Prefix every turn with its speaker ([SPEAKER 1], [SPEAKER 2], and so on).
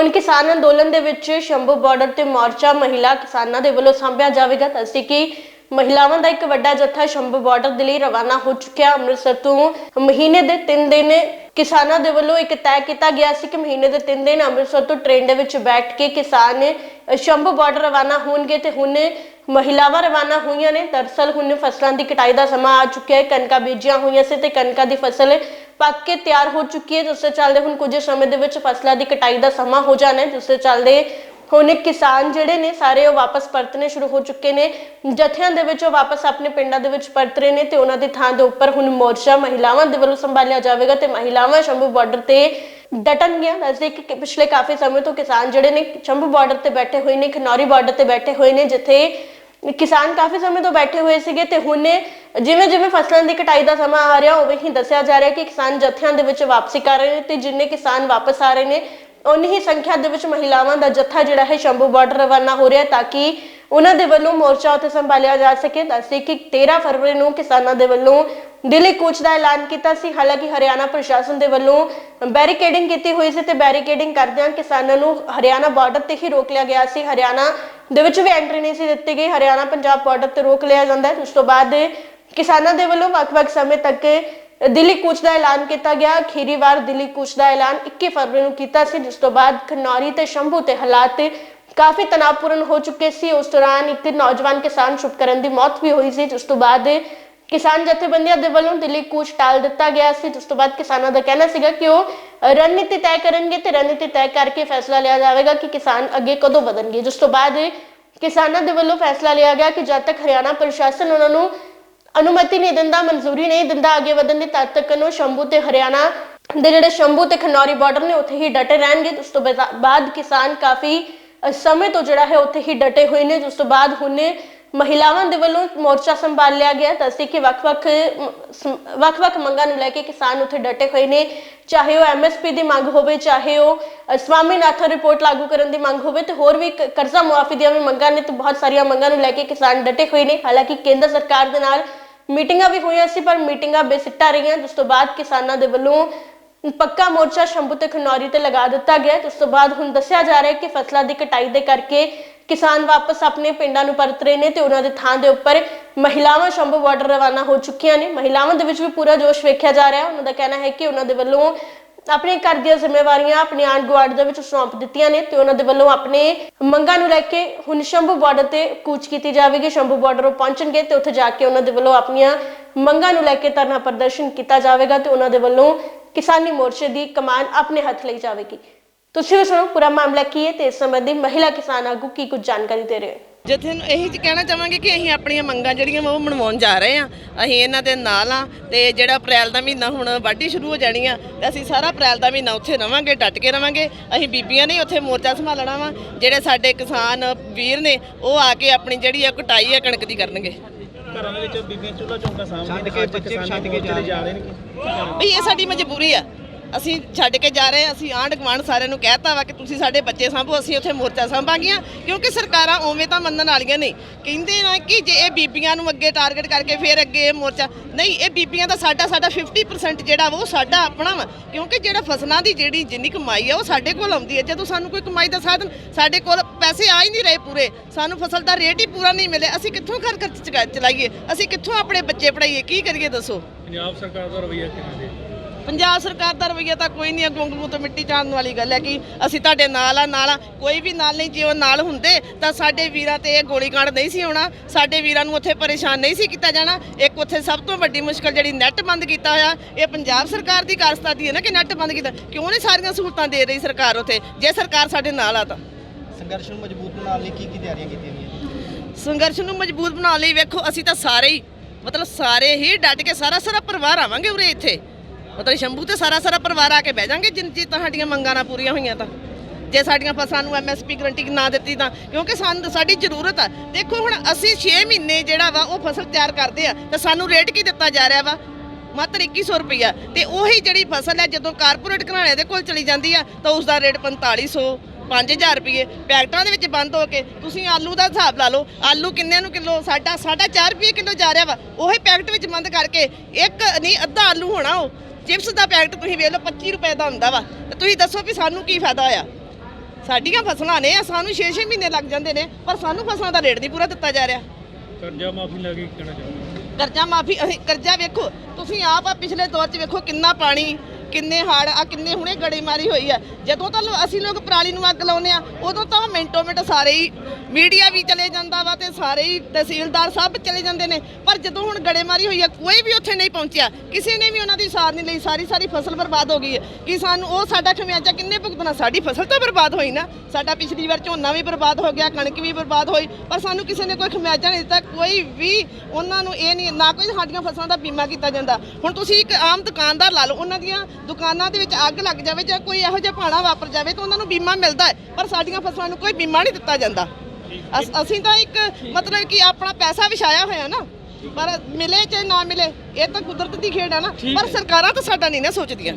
[SPEAKER 1] ਹੁਣ ਕਿਸਾਨ ਅੰਦੋਲਨ ਦੇ ਵਿੱਚ ਸ਼ੰਭੂ ਬਾਰਡਰ ਤੇ ਮੋਰਚਾ ਮਹਿਲਾ ਕਿਸਾਨਾਂ ਦੇ ਵੱਲੋਂ ਸਾਂਭਿਆ ਜਾਵੇਗਾ। ਤਾਂ ਕਿ ਮਹਿਲਾਵਾਂ ਦਾ ਇੱਕ ਵੱਡਾ ਜੱਥਾ ਸ਼ੰਭੂ ਬਾਰਡਰ ਦੇ ਲਈ ਰਵਾਨਾ ਹੋ ਚੁੱਕਿਆ? ਅੰਮ੍ਰਿਤਸਰ ਤੋਂ ਮਹੀਨੇ ਦੇ 3 ਦਿਨ ਕਿਸਾਨਾਂ ਦੇ ਵੱਲੋਂ ਇੱਕ ਤੈਅ ਕੀਤਾ ਗਿਆ ਸੀ ਕਿ ਮਹੀਨੇ ਦੇ 3 ਦਿਨ ਅੰਮ੍ਰਿਤਸਰ ਤੋਂ ਟ੍ਰੇਨ ਦੇ ਵਿੱਚ ਬੈਠ ਕੇ ਕਿਸਾਨ ਸ਼ੰਭੂ ਬਾਰਡਰ ਰਵਾਨਾ ਹੋਣਗੇ ਤੇ ਹੁਣ ਮਹਿਲਾਵਾਂ ਰਵਾਨਾ ਹੋਈਆਂ ਨੇ। ਦਰਸਲ ਹੁਣ ਫਸਲਾਂ ਦੀ ਕਟਾਈ ਦਾ ਸਮਾਂ ਆ ਚੁੱਕਿਆ ਹੈ। ਕਣਕਾਂ ਬੀਜੀਆਂ ਹੋਈਆਂ ਸੀ ਤੇ ਕਣਕਾਂ ਦੀ ਫਸਲ ਪੱਕ ਕੇ ਤਿਆਰ ਹੋ ਚੁੱਕੀ ਹੈ, ਜਿਸ ਦੇ ਚੱਲਦੇ ਹੁਣ ਕੁਝ ਸਮੇਂ ਦੇ ਵਿੱਚ ਫਸਲਾਂ ਦੀ ਕਟਾਈ ਦਾ ਸਮਾਂ ਹੋ ਜਾਣਾ ਹੈ, ਜਿਸ ਦੇ ਚੱਲਦੇ ਹੁਣ ਕਿਸਾਨ ਜਿਹੜੇ ਨੇ, ਸਾਰੇ ਉਹ ਵਾਪਸ ਪਰਤਨੇ ਸ਼ੁਰੂ ਹੋ ਚੁੱਕੇ ਨੇ। ਜਥਿਆਂ ਦੇ ਵਿੱਚ ਉਹ ਵਾਪਸ ਆਪਣੇ ਪਿੰਡਾਂ ਦੇ ਵਿੱਚ ਪਰਤ ਰਹੇ ਨੇ ਤੇ ਉਹਨਾਂ ਦੀ ਥਾਂ ਦੇ ਉੱਪਰ ਹੁਣ ਮੋਰਚਾ ਮਹਿਲਾਵਾਂ ਦੇ ਵੱਲੋਂ ਸੰਭਾਲਿਆ ਜਾਵੇਗਾ ਤੇ ਮਹਿਲਾਵਾਂ ਸ਼ੰਭੂ ਬਾਰਡਰ ਤੇ ਡਟਣਗੀਆਂ। ਦੱਸਦੇ ਕਿ ਕਿ, ਪਿਛਲੇ ਕਾਫੀ ਸਮੇਂ ਤੋਂ ਕਿਸਾਨ ਜਿਹੜੇ ਨੇ, ਸ਼ੰਭੂ ਬਾਰਡਰ ਤੇ ਬੈਠੇ ਹੋਏ ਨੇ, ਖਨੌਰੀ ਬਾਰਡਰ ਤੇ ਬੈਠੇ ਹੋਏ ਨੇ, ਜਿੱਥੇ ਕਿਸਾਨ ਕਾਫੀ ਸਮੇਂ ਤੋਂ ਬੈਠੇ ਹੋਏ ਸੀਗੇ ਤੇ ਹੁਣ ਜਿਵੇਂ ਜਿਵੇਂ ਫਸਲਾਂ ਦੀ ਕਟਾਈ ਦਾ ਸਮਾਂ ਆ ਰਿਹਾ, ਉਵੇਂ ਹੀ ਦੱਸਿਆ ਜਾ ਰਿਹਾ ਕਿ ਕਿਸਾਨ ਜਥਿਆਂ ਦੇ ਵਿੱਚ ਵਾਪਸੀ ਕਰ ਰਹੇ ਨੇ ਤੇ ਜਿੰਨੇ ਕਿਸਾਨ ਵਾਪਸ ਆ ਰਹੇ ਨੇ, ਉਨੀ ਹੀ ਸੰਖਿਆ ਦੇ ਵਿੱਚ ਮਹਿਲਾਵਾਂ ਦਾ ਜੱਥਾ ਜਿਹੜਾ ਹੈ ਸ਼ੰਭੂ ਬਾਰਡਰ ਰਵਾਨਾ ਹੋ ਰਿਹਾ ਤਾਂ ਕਿ ਉਹਨਾਂ ਦੇ ਵੱਲੋਂ ਮੋਰਚਾ ਉੱਤੇ ਸੰਭਾਲਿਆ ਜਾ ਸਕੇ। ਦੱਸਦੇ ਕਿ 13 ਫਰਵਰੀ ਨੂੰ ਕਿਸਾਨਾਂ ਦੇ ਵੱਲੋਂ ਦਿੱਲੀ ਕੂਚ ਦਾ ਐਲਾਨ ਕੀਤਾ ਸੀ। ਹਾਲਾਂਕਿ ਹਰਿਆਣਾ ਪ੍ਰਸ਼ਾਸਨ ਦੇ ਵੱਲੋਂ ਬੈਰੀਕੇਡਿੰਗ ਕੀਤੀ ਹੋਈ ਸੀ ਤੇ ਬੈਰੀਕੇਡਿੰਗ ਕਰਦਿਆਂ ਕਿਸਾਨਾਂ ਨੂੰ ਹਰਿਆਣਾ ਬਾਰਡਰ ਤੇ ਹੀ ਰੋਕ ਲਿਆ ਗਿਆ ਸੀ। ਹਰਿਆਣਾ ਦੇ ਵਿੱਚ ਵੀ ਐਂਟਰੀ ਨਹੀਂ ਸੀ ਦਿੱਤੀ ਗਈ। ਹਰਿਆਣਾ, ਪੰਜਾਬ ਬਾਰਡਰ ਤੇ ਰੋਕ ਲਿਆ ਜਾਂਦਾ ਹੈ। ਉਸ ਤੋਂ ਬਾਅਦ ਕਿਸਾਨਾਂ ਦੇ ਵੱਲੋਂ ਵੱਖ-ਵੱਖ ਸਮੇਂ ਤੱਕ ਦਿੱਲੀ ਕੂਚ ਦਾ ਐਲਾਨ ਕੀਤਾ ਗਿਆ। ਅਖੀਰੀ ਵਾਰ ਦਿੱਲੀ ਕੂਚ ਦਾ ਐਲਾਨ 21 ਫਰਵਰੀ ਨੂੰ ਕੀਤਾ ਸੀ, ਜਿਸ ਤੋਂ ਬਾਅਦ ਖਨੌਰੀ ਤੇ ਸ਼ੰਭੂ ਤੇ ਹਾਲਾਤ ਕਾਫੀ ਤਣਾਅਪੂਰਨ ਹੋ ਚੁੱਕੇ ਸੀ। ਉਸ ਦੌਰਾਨ ਇੱਕ ਨੌਜਵਾਨ ਕਿਸਾਨ ਸ਼ੁਭਕਰਨ ਦੀ ਮੌਤ ਵੀ ਹੋਈ ਸੀ, ਜਿਸ ਤੋਂ ਬਾਅਦ ਕਿਸਾਨ ਜਥੇਬੰਦੀਆਂ ਦੇ ਵੱਲੋਂ ਦਿੱਲੀ ਕੂਚ ਟਾਲ ਦਿੱਤਾ ਗਿਆ ਸੀ। ਜਿਸ ਤੋਂ ਬਾਅਦ ਕਿਸਾਨਾਂ ਦਾ ਕਹਿਣਾ ਸੀਗਾ ਕਿ ਉਹ ਰਣਨੀਤੀ ਤੈਅ ਕਰਨਗੇ ਤੇ ਰਣਨੀਤੀ ਤੈਅ ਕਰਕੇ ਫੈਸਲਾ ਲਿਆ ਜਾਵੇਗਾ ਕਿ ਕਿਸਾਨ ਅੱਗੇ ਕਦੋਂ ਵਧਣਗੇ। ਜਿਸ ਤੋਂ ਬਾਅਦ ਕਿਸਾਨਾਂ ਦੇ ਵੱਲੋਂ ਫੈਸਲਾ ਲਿਆ ਗਿਆ ਕਿ ਜਦ ਤੱਕ ਹਰਿਆਣਾ ਪ੍ਰਸ਼ਾਸਨ ਉਹਨਾਂ ਨੂੰ ਅਨੁਮਤੀ ਨਹੀਂ ਦਿੰਦਾ, ਮਨਜ਼ੂਰੀ ਨਹੀਂ ਦਿੰਦਾ ਅੱਗੇ ਵਧਣ ਦੀ, ਤਦ ਤੱਕ ਨੂੰ ਸ਼ੰਭੂ ਤੇ ਹਰਿਆਣਾ ਦੇ ਜਿਹੜੇ ਸ਼ੰਭੂ ਤੇ ਖਨੌਰੀ ਬਾਰਡਰ ਨੇ, ਉੱਥੇ ਹੀ ਡਟੇ ਰਹਿਣਗੇ। ਉਸ ਤੋਂ ਬਾਅਦ ਕਿਸਾਨ ਕਾਫੀ ਸਮੇਂ ਤੋਂ ਜਿਹੜਾ ਹੈ, ਉੱਥੇ ਹੀ ਡਟੇ ਹੋਏ ਨੇ। ਜਿਸ ਤੋਂ ਬਾਅਦ ਹੁਣ ਮਹਿਲਾਵਾਂ ਦੇ ਵੱਲੋਂ ਮੋਰਚਾ ਸੰਭਾਲਿਆ ਗਿਆ ਤਾਂ ਅਸੀਂ ਕਿ ਵੱਖ-ਵੱਖ ਵੱਖ-ਵੱਖ ਮੰਗਾਂ ਨੂੰ ਲੈ ਕੇ ਕਿਸਾਨ ਉੱਥੇ ਡਟੇ ਹੋਏ ਨੇ। ਚਾਹੇ ਉਹ ਐਮਐਸਪੀ ਦੀ ਮੰਗ ਹੋਵੇ, ਚਾਹੇ ਉਹ ਸਵਾਮੀਨਾਥਨ ਰਿਪੋਰਟ ਲਾਗੂ ਕਰਨ ਦੀ ਮੰਗ ਹੋਵੇ, ਤੇ ਹੋਰ ਵੀ ਕਰਜ਼ਾ ਮੁਆਫੀ ਦੀਆਂ ਵੀ ਮੰਗਾਂ ਨੇ ਤੇ ਬਹੁਤ ਸਾਰੀਆਂ ਮੰਗਾਂ ਨੂੰ ਲੈ ਕੇ ਕਿਸਾਨ ਡਟੇ ਹੋਏ ਨੇ। ਹਾਲਾਂਕਿ ਕੇਂਦਰ ਸਰਕਾਰ ਦੇ ਨਾਲ ਮੀਟਿੰਗਾਂ ਵੀ ਹੋਈਆਂ ਸੀ, ਪਰ ਮੀਟਿੰਗਾਂ ਬੇਸਿੱਟਾ ਰਹੀਆਂ। ਜਿਸ ਤੋਂ ਬਾਅਦ ਕਿਸਾਨਾਂ ਦੇ ਵੱਲੋਂ ਪੱਕਾ ਮੋਰਚਾ ਸ਼ੰਭੂ ਤੇ ਖਨੌਰੀ ਤੇ ਲਗਾ ਦਿੱਤਾ ਗਿਆ ਹੈ। ਉਸ ਤੋਂ ਬਾਅਦ ਹੁਣ ਦੱਸਿਆ ਜਾ ਰਿਹਾ ਹੈ ਕਿ ਫਸਲਾਂ ਦੀ ਕਟਾਈ ਦੇ ਕਰਕੇ ਕਿਸਾਨ ਵਾਪਸ ਆਪਣੇ ਪਿੰਡਾਂ ਨੂੰ ਪਰਤ ਰਹੇ ਨੇ ਤੇ ਉਹਨਾਂ ਦੇ ਥਾਂ ਦੇ ਉੱਪਰ ਮਹਿਲਾਵਾਂ ਸ਼ੰਭੂ ਬਾਰਡਰ ਰਵਾਨਾ ਹੋ ਚੁੱਕੀਆਂ ਨੇ। ਮਹਿਲਾਵਾਂ ਦੇ ਵਿੱਚ ਵੀ ਪੂਰਾ ਜੋਸ਼ ਵੇਖਿਆ ਜਾ ਰਿਹਾ ਉਹਨਾਂ ਦਾ ਕਹਿਣਾ ਹੈ ਕਿ ਉਹਨਾਂ ਦੇ ਵੱਲੋਂ ਆਪਣੇ ਘਰ ਦੀਆਂ ਜ਼ਿੰਮੇਵਾਰੀਆਂ ਆਪਣੇ ਆਂਢ ਗੁਆਂਢ ਦੇ ਵਿੱਚ ਸੌਂਪ ਦਿੱਤੀਆਂ ਨੇ ਤੇ ਉਹਨਾਂ ਦੇ ਵੱਲੋਂ ਆਪਣੇ ਮੰਗਾਂ ਨੂੰ ਲੈ ਕੇ ਹੁਣ ਸ਼ੰਭੂ ਬਾਰਡਰ ਤੇ ਕੂਚ ਕੀਤੀ ਜਾਵੇਗੀ। ਸ਼ੰਭੂ ਬਾਰਡਰ ਪਹੁੰਚਣਗੇ ਤੇ ਉੱਥੇ ਜਾ ਕੇ ਉਹਨਾਂ ਦੇ ਵੱਲੋਂ ਆਪਣੀਆਂ ਮੰਗਾਂ ਨੂੰ ਲੈ ਕੇ ਧਰਨਾ ਪ੍ਰਦਰਸ਼ਨ ਕੀਤਾ ਜਾਵੇਗਾ ਤੇ ਉਹਨਾਂ ਦੇ ਵੱਲੋਂ ਕਿਸਾਨੀ ਮੋਰਚੇ ਦੀ ਕਮਾਨ ਆਪਣੇ ਹੱਥ ਲਈ ਜਾਵੇਗੀ। ਤੁਸੀਂ ਸੁਣੋ ਪੂਰਾ ਮਾਮਲਾ ਕੀ ਹੈ ਤੇ ਇਸ ਸੰਬੰਧੀ ਮਹਿਲਾ ਕਿਸਾਨ ਆਗੂ ਕੀ ਕੁਝ ਜਾਣਕਾਰੀ ਦੇ ਰਹੇ ਹਨ
[SPEAKER 2] ਜਥੇ ਨੂੰ ਇਹੀ ਕਹਿਣਾ ਚਾਹਾਂਗੇ ਕਿ ਅਸੀਂ ਆਪਣੀਆਂ ਮੰਗਾਂ ਜਿਹੜੀਆਂ ਉਹ ਮਨਵਾਉਣ ਜਾ ਰਹੇ ਆ ਅਸੀਂ ਇਹਨਾਂ ਦੇ ਨਾਲ ਆ ਤੇ ਜਿਹੜਾ ਅਪ੍ਰੈਲ ਦਾ ਮਹੀਨਾ ਹੁਣ ਵਾਢੀ ਸ਼ੁਰੂ ਹੋ ਜਾਣੀ ਆ ਤੇ ਅਸੀਂ ਸਾਰਾ ਅਪ੍ਰੈਲ ਦਾ ਮਹੀਨਾ ਉੱਥੇ ਰਵਾਂਗੇ ਡਟ ਕੇ ਰਵਾਂਗੇ ਅਸੀਂ ਬੀਬੀਆਂ ਨੇ ਉੱਥੇ ਮੋਰਚਾ ਸੰਭਾਲਣਾ ਵਾ ਜਿਹੜੇ ਸਾਡੇ ਕਿਸਾਨ ਵੀਰ ਨੇ ਉਹ ਆ ਕੇ ਆਪਣੀ ਜਿਹੜੀ ਆ ਕਟਾਈ ਆ ਕਣਕ ਦੀ ਕਰਨਗੇ
[SPEAKER 3] ਘਰਾਂ ਦੇ ਵਿੱਚ ਬੀਬੀਆਂ ਚੁੱਲ੍ਹਾ ਚੌਂਕਾ ਸਾਹਮਣੇ ਕੇ ਬੱਚੇ ਛੱਡ ਕੇ ਚਲੇ ਜਾ ਰਹੇ ਨੇ
[SPEAKER 2] ਵੀ ਇਹ ਸਾਡੀ ਮਜਬੂਰੀ ਆ ਅਸੀਂ ਛੱਡ ਕੇ ਜਾ ਰਹੇ ਹਾਂ, ਅਸੀਂ ਆਂਢ ਗੁਆਂਢ ਸਾਰਿਆਂ ਨੂੰ ਕਹਿਤਾ ਵਾ ਕਿ ਤੁਸੀਂ ਸਾਡੇ ਬੱਚੇ ਸਾਂਭੋ, ਅਸੀਂ ਉੱਥੇ ਮੋਰਚਾ ਸਾਂਭਾਂਗੀਆਂ, ਕਿਉਂਕਿ ਸਰਕਾਰਾਂ ਉਵੇਂ ਤਾਂ ਮੰਨਣ ਵਾਲੀਆਂ ਨਹੀਂ। ਕਹਿੰਦੇ ਨਾ ਕਿ ਜੇ ਇਹ ਬੀਬੀਆਂ ਨੂੰ ਅੱਗੇ ਟਾਰਗੇਟ ਕਰਕੇ ਫਿਰ ਅੱਗੇ ਇਹ ਮੋਰਚਾ, ਨਹੀਂ, ਇਹ ਬੀਬੀਆਂ ਦਾ ਸਾਡਾ ਸਾਡਾ 50% ਜਿਹੜਾ ਵਾ ਉਹ ਸਾਡਾ ਆਪਣਾ ਵਾ, ਕਿਉਂਕਿ ਜਿਹੜਾ ਫਸਲਾਂ ਦੀ ਜਿਹੜੀ ਜਿੰਨੀ ਕਮਾਈ ਆ ਉਹ ਸਾਡੇ ਕੋਲ ਆਉਂਦੀ ਹੈ। ਜਦੋਂ ਸਾਨੂੰ ਕੋਈ ਕਮਾਈ ਦਾ ਸਾਧਨ ਸਾਡੇ ਕੋਲ ਪੈਸੇ ਆ ਹੀ ਨਹੀਂ ਰਹੇ ਪੂਰੇ, ਸਾਨੂੰ ਫਸਲ ਦਾ ਰੇਟ ਹੀ ਪੂਰਾ ਨਹੀਂ ਮਿਲੇ ਅਸੀਂ ਕਿੱਥੋਂ ਘਰ ਖਰਚ ਚਲਾਈਏ, ਅਸੀਂ ਕਿੱਥੋਂ ਆਪਣੇ ਬੱਚੇ ਪੜਾਈਏ ਕੀ ਕਰੀਏ ਦੱਸੋ?
[SPEAKER 3] ਪੰਜਾਬ ਸਰਕਾਰ ਦਾ ਰਵੱਈਆ ਕਿਵੇਂ ਦੇ?
[SPEAKER 2] ਪੰਜਾਬ ਸਰਕਾਰ ਦਾ ਰਵਈਆ ਤਾਂ ਕੋਈ ਨਹੀਂ ਅੱਗੋਂ ਅੱਗੋਂ ਤੋਂ ਮਿੱਟੀ ਚਾੜਨ ਵਾਲੀ ਗੱਲ ਹੈ ਕਿ ਅਸੀਂ ਤੁਹਾਡੇ ਨਾਲ ਆ ਨਾਲ ਆ। ਕੋਈ ਵੀ ਨਾਲ ਨਹੀਂ ਜੇ ਉਹ ਨਾਲ ਹੁੰਦੇ ਤਾਂ ਸਾਡੇ ਵੀਰਾਂ ਤੇ ਇਹ ਗੋਲੀकांड ਨਹੀਂ ਸੀ ਹੋਣਾ। ਸਾਡੇ ਵੀਰਾਂ ਨੂੰ ਉੱਥੇ ਪਰੇਸ਼ਾਨ ਨਹੀਂ ਸੀ ਕੀਤਾ ਜਾਣਾ। ਇੱਕ ਉੱਥੇ ਸਭ ਤੋਂ ਵੱਡੀ ਮੁਸ਼ਕਲ ਜਿਹੜੀ ਨੈੱਟ ਬੰਦ ਕੀਤਾ ਹੋਇਆ ਇਹ ਪੰਜਾਬ ਸਰਕਾਰ ਦੀ ਕਾਰਸਤਾਦੀ ਹੈ ਨਾ ਕਿ ਨੈੱਟ ਬੰਦ ਕੀਤਾ। ਕਿਉਂ ਨਹੀਂ ਸਾਰੀਆਂ ਸਹੂਲਤਾਂ ਦੇ ਰਹੀ ਸਰਕਾਰ ਉੱਥੇ? ਜੇ ਸਰਕਾਰ ਸਾਡੇ ਨਾਲ ਆ ਤਾਂ।
[SPEAKER 3] ਸੰਘਰਸ਼ ਨੂੰ ਮਜ਼ਬੂਤ ਬਣਾਉਣ ਲਈ ਕੀ ਕੀ ਤਿਆਰੀਆਂ ਕੀਤੀਆਂ ਗਈਆਂ?
[SPEAKER 2] ਸੰਘਰਸ਼ ਨੂੰ ਮਜ਼ਬੂਤ ਬਣਾਉਣ ਲਈ ਵੇਖੋ ਅਸੀਂ ਤਾਂ ਸਾਰੇ ਹੀ ਮਤਲਬ ਸਾਰੇ ਹੀ ਡਟ ਕੇ ਸਾਰਾ ਸਾਰਾ ਪਰਿਵਾਰ ਆਵਾਂਗੇ ਉਰੇ ਇੱਥੇ। ਮਤਲਬ ਸ਼ੰਭੂ ਤੇ ਸਾਰਾ ਸਾਰਾ ਪਰਿਵਾਰ ਆ ਕੇ ਬਹਿ ਜਾਾਂਗੇ ਜਿੰਨ ਜੇ ਤੁਹਾਡੀਆਂ ਮੰਗਾਂ ਨਾ ਪੂਰੀਆਂ ਹੋਈਆਂ ਤਾਂ। ਜੇ ਸਾਡੀਆਂ ਫਸਲਾਂ ਨੂੰ ਐਮਐਸਪੀ ਗਰੰਟੀ ਨਾ ਦਿੱਤੀ ਤਾਂ, ਕਿਉਂਕਿ ਸਾਨੂੰ ਸਾਡੀ ਜ਼ਰੂਰਤ ਆ। ਦੇਖੋ ਹੁਣ ਅਸੀਂ 6 ਮਹੀਨੇ ਜਿਹੜਾ ਵਾ, ਉਹ ਫਸਲ ਤਿਆਰ ਕਰਦੇ ਆ, ਤਾਂ ਸਾਨੂੰ ਰੇਟ ਕੀ ਦਿੱਤਾ ਜਾ ਰਿਹਾ ਵਾ? ਮਾਤਰ 2100 ਰੁਪਈਆ। ਤੇ ਉਹੀ ਜਿਹੜੀ ਫਸਲ ਹੈ, ਜਦੋਂ ਕਾਰਪੋਰੇਟ ਘਰਾਣੇ ਦੇ ਕੋਲ ਚਲੀ ਜਾਂਦੀ ਆ, ਤਾਂ ਉਸ ਦਾ ਰੇਟ 4500 5000 ਰੁਪਏ ਪੈਕਟਾਂ ਦੇ ਵਿੱਚ ਬੰਦ ਹੋ ਕੇ ਤੁਸੀਂ ਆਲੂ ਦਾ ਹਿਸਾਬ ਲਾ ਲਓ, ਆਲੂ ਕਿੰਨੇ ਨੂੰ ਕਿਲੋ, ਸਾਡਾ ਸਾਡਾ 4 ਰੁਪਏ ਕਿਲੋ ਜਾ ਰਿਹਾ ਵਾ। ਉਹੀ ਪੈਕਟ ਵਿੱਚ ਬੰਦ ਕਰਕੇ ਇੱਕ ਨਹੀਂ, ਅੱਧਾ ਆਲੂ ਹੋਣਾ ਉਹ। ਚਿਪਸ ਦਾ ਪੈਕਟ ਤੁਸੀਂ ਵੇਖ ਲਓ 25 ਰੁਪਏ ਦਾ ਹੁੰਦਾ ਵਾ। ਤੇ ਤੁਸੀਂ ਦੱਸੋ ਵੀ ਸਾਨੂੰ ਕੀ ਫਾਇਦਾ ਹੋਇਆ? ਸਾਡੀਆਂ ਫਸਲਾਂ ਨੇ ਸਾਨੂੰ 6-6 ਮਹੀਨੇ ਲੱਗ ਜਾਂਦੇ ਨੇ ਪਰ ਸਾਨੂੰ ਫਸਲਾਂ ਦਾ ਰੇਟ ਨਹੀਂ ਪੂਰਾ ਦਿੱਤਾ ਜਾ ਰਿਹਾ।
[SPEAKER 3] ਕਰਜ਼ਾ ਮਾਫੀ ਲੱਗੀ ਕਹਿਣਾ ਚਾਹੁੰਦਾ
[SPEAKER 2] ਕਰਜ਼ਾ ਮਾਫੀ ਕਰਜ਼ਾ ਵੇਖੋ ਤੁਸੀਂ ਆਪ ਆ ਪਿਛਲੇ ਦੌਰ 'ਚ ਵੇਖੋ ਕਿੰਨਾ ਪਾਣੀ ਕਿੰਨੇ ਹੜ ਆ, ਕਿੰਨੇ ਹੁਣੇ ਗੜੇਮਾਰੀ ਹੋਈ ਆ। ਜਦੋਂ ਤਾਂ ਲੋ- ਅਸੀਂ ਲੋਕ ਪਰਾਲੀ ਨੂੰ ਅੱਗ ਲਾਉਂਦੇ ਆ, ਉਦੋਂ ਤਾਂ ਮਿੰਟੋ ਮਿੰਟ ਸਾਰੇ ਹੀ ਮੀਡੀਆ ਵੀ ਚਲੇ ਜਾਂਦਾ ਵਾ ਤੇ ਸਾਰੇ ਹੀ ਤਹਿਸੀਲਦਾਰ ਸਭ ਚਲੇ ਜਾਂਦੇ ਨੇ। ਪਰ ਜਦੋਂ ਹੁਣ ਗੜੇਮਾਰੀ ਹੋਈ ਆ, ਕੋਈ ਵੀ ਉੱਥੇ ਨਹੀਂ ਪਹੁੰਚਿਆ। ਕਿਸੇ ਨੇ ਵੀ ਉਹਨਾਂ ਦੀ ਸਾਰ ਨਹੀਂ ਲਈ, ਸਾਰੀ ਸਾਰੀ ਫਸਲ ਬਰਬਾਦ ਹੋ ਗਈ ਹੈ। ਕਿ ਸਾਨੂੰ ਉਹ ਸਾਡਾ ਖਮਿਆਜਾ ਕਿੰਨੇ ਭੁਗਤਣਾ? ਸਾਡੀ ਫਸਲ ਤਾਂ ਬਰਬਾਦ ਹੋਈ ਨਾ। ਸਾਡਾ ਪਿਛਲੀ ਵਾਰ ਝੋਨਾ ਵੀ ਬਰਬਾਦ ਹੋ ਗਿਆ, ਕਣਕ ਵੀ ਬਰਬਾਦ ਹੋਈ, ਪਰ ਸਾਨੂੰ ਕਿਸੇ ਨੇ ਕੋਈ ਖਮਿਆਜਾ ਨਹੀਂ ਦਿੱਤਾ। ਕੋਈ ਵੀ ਉਹਨਾਂ ਨੂੰ ਇਹ ਨਹੀਂ, ਨਾ ਕੋਈ ਸਾਡੀਆਂ ਫਸਲਾਂ ਦਾ ਬੀਮਾ ਕੀਤਾ ਜਾਂਦਾ। ਹੁਣ ਤੁਸੀਂ ਇੱਕ ਆਮ ਦੁਕਾਨਦਾਰ ਲਾ ਲਓ, ਉਹਨਾਂ ਦੀਆਂ ਦੁਕਾਨਾਂ ਦੇ ਵਿੱਚ ਅੱਗ ਲੱਗ ਜਾਵੇ ਜਾਂ ਕੋਈ ਇਹੋ ਜਿਹਾ ਭਾਣਾ ਵਾਪਰ ਜਾਵੇ ਤਾਂ ਉਹਨਾਂ ਨੂੰ ਬੀਮਾ ਮਿਲਦਾ ਹੈ ਪਰ ਸਾਡੀਆਂ ਫਸਲਾਂ ਨੂੰ ਕੋਈ ਬੀਮਾ ਨਹੀਂ ਦਿੱਤਾ ਜਾਂਦਾ। ਅਸ- ਅਸੀਂ ਤਾਂ ਇੱਕ ਮਤਲਬ ਕਿ ਆਪਣਾ ਪੈਸਾ ਵਿਛਾਇਆ ਹੋਇਆ ਨਾ ਪਰ ਮਿਲੇ ਚਾਹੇ ਨਾ ਮਿਲੇ ਇਹ ਤਾਂ ਕੁਦਰਤ ਦੀ ਖੇਡ ਹੈ ਨਾ ਪਰ ਸਰਕਾਰਾਂ ਤਾਂ ਸਾਡਾ ਨਹੀਂ ਨਾ ਸੋਚਦੀਆਂ।